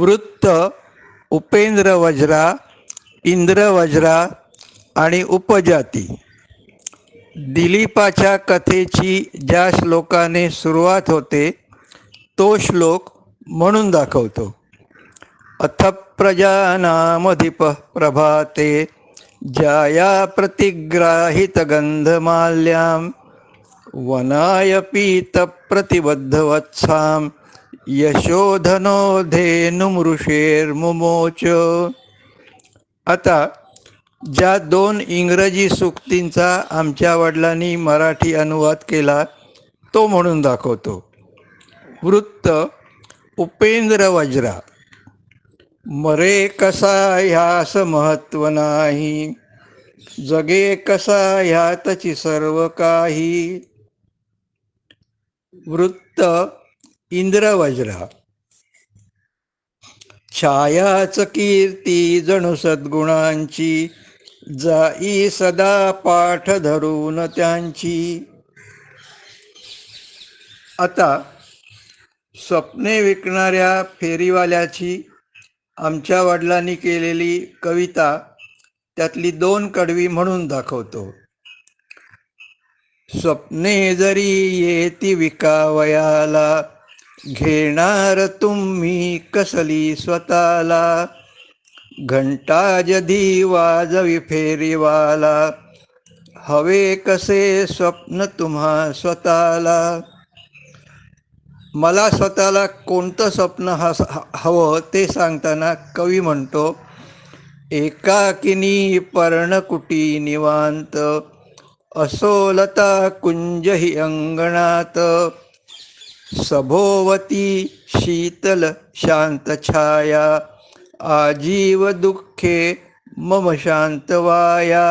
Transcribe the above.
वृत्त उपेंद्र वज्रा इंद्र वज्रा आणि उपजाती. दिलीपाच्या कथेची ज्या श्लोकाने सुरुवात होते तो श्लोक म्हणून दाखवतो. अथ प्रजानामधिप प्रभाते जाया प्रतिग्राहित गंधमाल्यां वनाय पीत प्रतिबद्धवत्सां यशोधनो धेनुमृषेर्मुमोच आता ज्या दोन इंग्रजी सुक्तींचा आमच्या वडिलांनी मराठी अनुवाद केला तो म्हणून दाखवतो. वृत्त उपेंद्र वज्रा. मरे कसा ह्यास महत्त्व नाही जगे कसा ह्यातची सर्व काही. वृत्त इंद्रवज्रा छायाच कीर्ती जणू सद्गुणांची जाई सदा पाठ धरून त्यांची. आता स्वप्ने विकणाऱ्या फेरीवाल्याची आमच्या वडिलांनी केलेली कविता त्यातली दोन कडवी म्हणून दाखवतो. स्वप्ने जरी येती विकावयाला घेणार तुम्ही कसली स्वतःला? घंटा जधी वाजवी फेरीवाला. हवे कसे स्वप्न तुम्हा स्वतःला? मला स्वतःला कोणतं स्वप्न हस ह- हवं ते सांगताना कवी म्हणतो एकाकिनी पर्णकुटी निवांत असोलता कुंज ही अंगणात. सभोवती शीतल शांत छाया आजीव दुःखे मम शान्तवाया